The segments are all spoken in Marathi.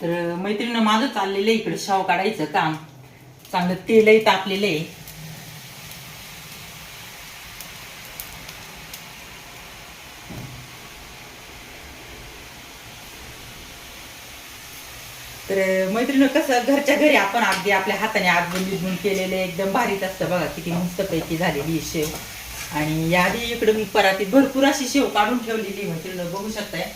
तर मैत्रिणीनं माझं चाललेलं आहे इकडे शाव काढायचं काम. चांगलं तेलही तापलेलं आहे. तर मैत्रिणी कसं घरच्या घरी आपण अगदी आपल्या हाताने आगबून बिगबून केलेले एकदम भारीच असतं बघा किती मस्तपैकी झालेली शेव. आणि याआधी इकडे मी परातीत भरपूर अशी शेव काढून ठेवलेली मैत्रिणी म्हणजे बघू शकताय.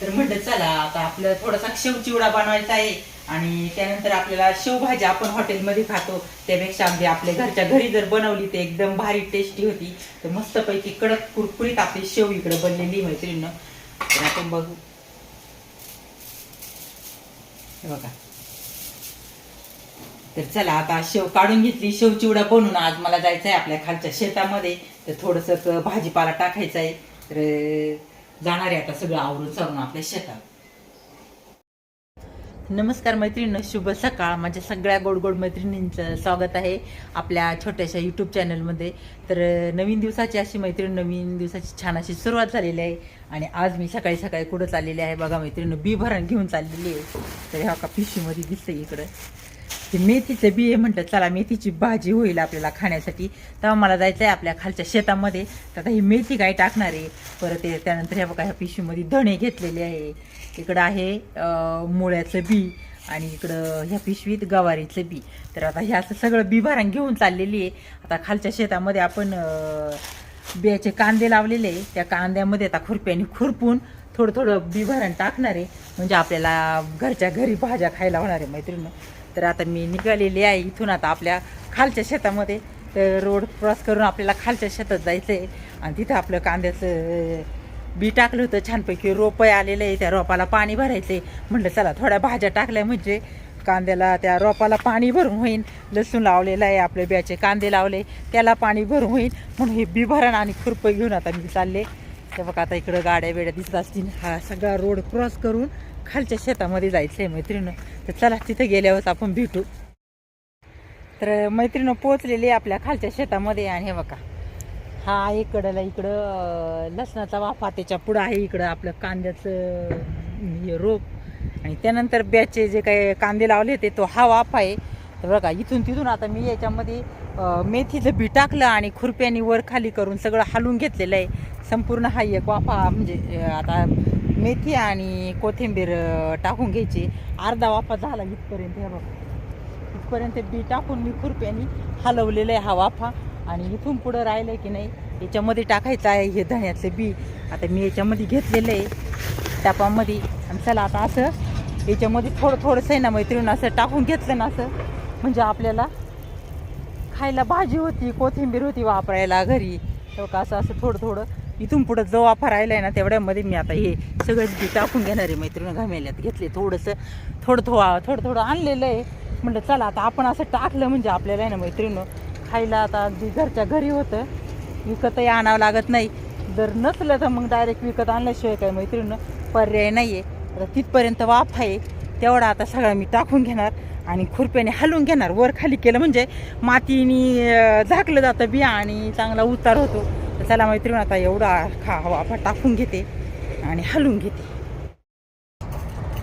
तर म्हटलं चला आता आपलं थोडासा शेव चिवडा बनवायचा आहे आणि त्यानंतर आपल्याला शेवभाजी आपण हॉटेलमध्ये खातो. त्यापेक्षा अगदी आपल्या घरच्या घरी जर बनवली ते एकदम भारी टेस्टी होती. तर मस्तपैकी कडक कुरकुरीत आपली शेव इकडे बनलेली मैत्रिणीनं. तर आपण बघू. बघा. तर चला आता शेव काढून घेतली. शेव चिवडा बनवून आज मला जायचं आहे आपल्या खालच्या शेतामध्ये. तर थोडंसं भाजीपाला टाकायचा आहे. तर जाणार आहे आता सगळं आवरून चालून आपल्या शेतात. नमस्कार मैत्रिणी शुभ सकाळ. माझ्या सगळ्या गोड गोड मैत्रिणींचं स्वागत आहे आपल्या छोट्याशा यूट्यूब चॅनलमध्ये तर नवीन दिवसाची अशी मैत्रीण नवीन दिवसाची छान अशी सुरुवात झालेली आहे. आणि आज मी सकाळी सकाळी कुठं चाललेली आहे बघा मैत्रिणी बी भरण घेऊन चाललेली आहे. तर ह्या का पिशीमध्ये दिसते इकडं. ते मेथीचं बी आहे म्हटलं चला मेथीची भाजी होईल आपल्याला खाण्यासाठी. तेव्हा मला जायचं आहे आपल्या खालच्या शेतामध्ये. तर आता ही मेथी काय टाकणार आहे? परत ते त्यानंतर ह्या बघा ह्या पिशवीमध्ये धणे घेतलेले आहे. इकडं आहे मुळ्याचं बी आणि इकडं ह्या पिशवीत गवारीचं बी. तर आता हे असं सगळं बी भरण घेऊन चाललेली आहे. आता खालच्या शेतामध्ये आपण बियाचे कांदे लावलेले आहे. त्या कांद्यामध्ये आता खुरप्याने खुरपून थोडं थोडं बी भरण टाकणार आहे. म्हणजे आपल्याला घरच्या घरी भाज्या खायला होणार आहे मैत्रिणी. तर आता मी निघालेली आहे इथून आता आपल्या खालच्या शेतामध्ये. तर रोड क्रॉस करून आपल्याला खालच्या शेतात जायचं आहे आणि तिथं आपलं कांद्याचं बी टाकलं होतं. छानपैकी रोपं आलेलं आहे. त्या रोपाला पाणी भरायचं आहे म्हटलं चला थोड्या भाज्या टाकल्या म्हणजे कांद्याला त्या रोपाला पाणी भरून होईल लसूण लावलेलं आहे. आपले बियाचे कांदे लावले. त्याला पाणी भरून होईल म्हणून हे बी भरण आणि खुरपं घेऊन आता मी चालले. तर बघा आता इकडं गाड्या वेड्या दिसत असतील. हा सगळा रोड क्रॉस करून खालच्या शेतामध्ये जायचं आहे मैत्रिणं तर चला तिथं गेल्यावर आपण भेटू. तर मैत्रिणं पोचलेली आहे आपल्या खालच्या शेतामध्ये आणि हे बघा. हा इकडला इकडं लसणाचा वाफा त्याच्या पुढं आहे इकडं आपलं कांद्याचं हे रोप. आणि त्यानंतर ब्याचे जे काही कांदे लावले होते तो हा वाफा आहे. तर बघा इथून तिथून आता मी याच्यामध्ये मेथीचं बी टाकलं आणि खुरप्यानी वर खाली करून सगळं हालून घेतलेलं आहे. संपूर्ण हा एक वाफा म्हणजे आता मेथी आणि कोथिंबीर टाकून घ्यायची. अर्धा वाफा झाला इथपर्यंत हे बघा. इथपर्यंत बी टाकून मी खुरप्यानी हलवलेलं आहे हा वाफा. आणि इथून पुढं राहिलं की नाही याच्यामध्ये टाकायचं आहे हे धण्यातलं बी. आता मी याच्यामध्ये घेतलेलं आहे टापामध्ये आणि चला आता असं याच्यामध्ये थोडं थोडंसं आहे ना मैत्रीण असं टाकून घेतलं ना असं. म्हणजे आपल्याला खायला भाजी होती कोथिंबीर होती वापरायला घरी. तेव्हा का असं असं थोडं थोडं इथून पुढं जो वापर राहिला आहे ना तेवढ्यामध्ये मी आता हे सगळं बी टाकून घेणार आहे मैत्रिणी घामेल्यात. घेतले थोडंसं थोडं थोडं थोडं थोडं आणलेलं आहे. म्हटलं चला आता आपण असं टाकलं म्हणजे आपल्याला आहे ना मैत्रिणी खायला आता जे घरच्या घरी होतं विकतही आणावं लागत नाही. जर नसलं तर मग डायरेक्ट विकत आणल्याशिवाय काय मैत्रिणी पर्याय नाही आहे आता तिथपर्यंत वाफ आहे तेवढा आता सगळा मी टाकून घेणार आणि खुरप्याने हलवून घेणार. वर खाली केलं म्हणजे मातीने झाकलं जातं बिया आणि चांगला उतार होतो. चला मैत्रिणी आता एवढा खा वाफा टाकून घेते आणि हलवून घेते.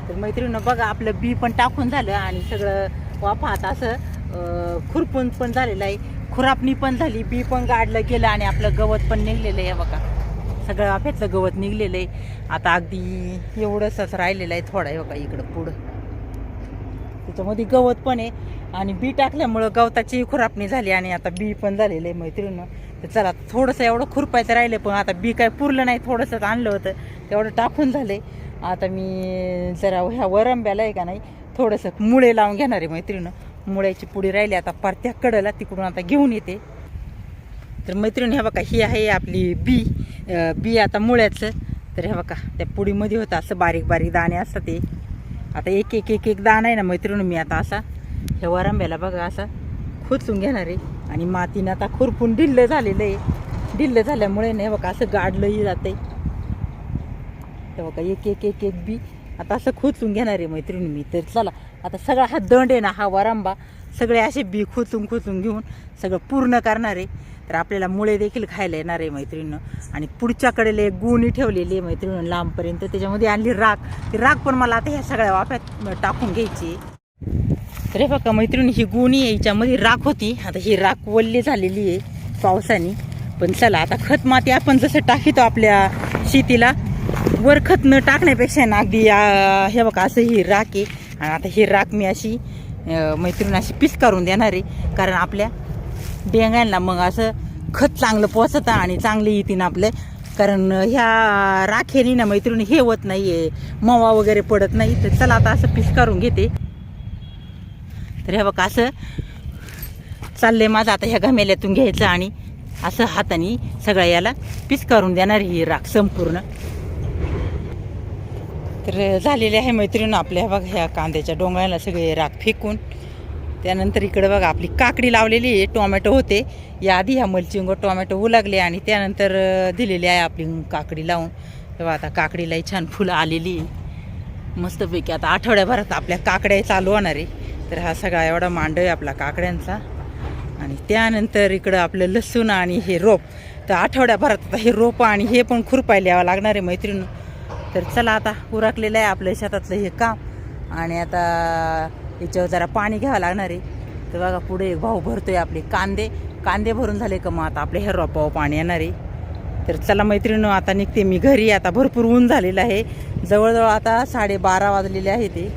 तर मैत्रीण बघा आपलं बी पण टाकून झालं आणि सगळं वाफा आता असं खुरपून पण झालेलं आहे. खुरापणी पण झाली बी पण गाडलं गेलं आणि आपलं गवत पण निघलेलं आहे बघा. सगळं वाफ्यातलं गवत निघलेलं आहे. आता अगदी एवढंच राहिलेलं आहे थोडं आहे बघा इकडं पुढं. त्याच्यामध्ये गवत पण आहे. आणि बी टाकल्यामुळं गवताची खुरापणी झाली आणि आता बी पण झालेलं आहे मैत्रिणीनं. तर चला थोडंसं एवढं खुरपायचं राहिलं पण आता बी काय पुरलं नाही थोडंसं आणलं होतं. तेवढं टाकून झालं आता मी जरा ह्या वरंब्याला आहे का नाही थोडंसं मुळे लावून घेणार आहे मैत्रिणं मुळ्याची पुडी राहिली आता परत्या कडला तिकडून आता घेऊन येते. तर मैत्रिणी ह्या बघा ही आहे आपली बी. बी आता मुळ्याचं. तर ह्या बघा त्या पुडीमध्ये होतं असं बारीक बारीक दाणे असतात ते. आता एक एक एक एक दाणा आहे ना मैत्रिणी मी आता असा ह्या वरांब्याला बघा असा खोचून घेणार आहे. आणि मातीनं आता खुरपून ढिल्लं झालेलं आहे. ढिल्लं झाल्यामुळे नाही बघा असं गाडलंही जाते तर बघा एक एक एक एक बी. आता असं खोचून घेणार आहे मैत्रिणी मी. तर चला आता सगळा हा दंड आहे ना हा वरांबा. सगळे असे बी खोचून खोचून घेऊन सगळं पूर्ण करणार आहे. तर आपल्याला मुळे देखील खायला येणार आहे मैत्रिणीनं. आणि पुढच्याकडे गुणी ठेवलेली आहे मैत्रिणीनं लांबपर्यंत. त्याच्यामध्ये आणली राख. ती राख पण मला आता ह्या सगळ्या वाफ्यात टाकून घ्यायची आहे. तर हे बघा मैत्रिणी ही गुणी आहे. याच्यामध्ये राख होती. आता ही राख वल्ली झालेली आहे पावसाने. पण चला आता खत माती आपण जसं टाकितो आपल्या शेतीला वर खत न टाकण्यापेक्षा ना अगदी हे बघा असं ही राख आहे. आणि आता ही राख मी अशी मैत्रीण अशी पीस करून देणार. आहे कारण आपल्या डेंग्यांना मग असं खत चांगलं पोचतं आणि चांगली येतील ना आपले. कारण ह्या राखेनी ना मैत्रिणी हे होत नाही आहे मवा वगैरे पडत नाही. तर चला आता असं पीस करून घेते. तर हे बघा असं चाललंय माझं आता ह्या घमेल्यातून घ्यायचं आणि असं हाताने सगळ्या याला पीस करून देणार ही राख संपूर्ण. तर झालेले आहे मैत्रिणी आपल्या बघा ह्या कांद्याच्या डोंगराला सगळे राख फेकून. त्यानंतर इकडे बघा आपली काकडी लावलेली आहे टोमॅटो होते. याआधी ह्या मलचिंग टोमॅटो होऊ लागले आणि त्यानंतर दिलेली आहे आपली काकडी लावून. तेव्हा आता काकडीलाही छान फुलं आलेली आहे. मस्तपैकी आता आठवड्याभरात आपल्या काकड्या चालू होणार आहे. तर हा सगळा एवढा मांड आहे आपला काकड्यांचा. आणि त्यानंतर इकडं आपलं लसूण आणि हे रोप. तर आठवड्याभरात आता हे रोपं आणि हे पण खुरपायला यावं लागणार आहे मैत्रीण. तर चला आता उरकलेलं आहे आपल्या शेतातलं हे काम. आणि आता याच्यावर जरा पाणी घ्यावं लागणार आहे. तर बघा पुढे एक भाऊ भरतोय आपले कांदे. कांदे भरून झाले का मग आता आपले हे रोपाव पाणी येणार आहे. तर चला मैत्रिणी आता निघते मी घरी. आता भरपूर ऊन झालेलं आहे. जवळजवळ आता साडेबारा वाजलेले आहे ते.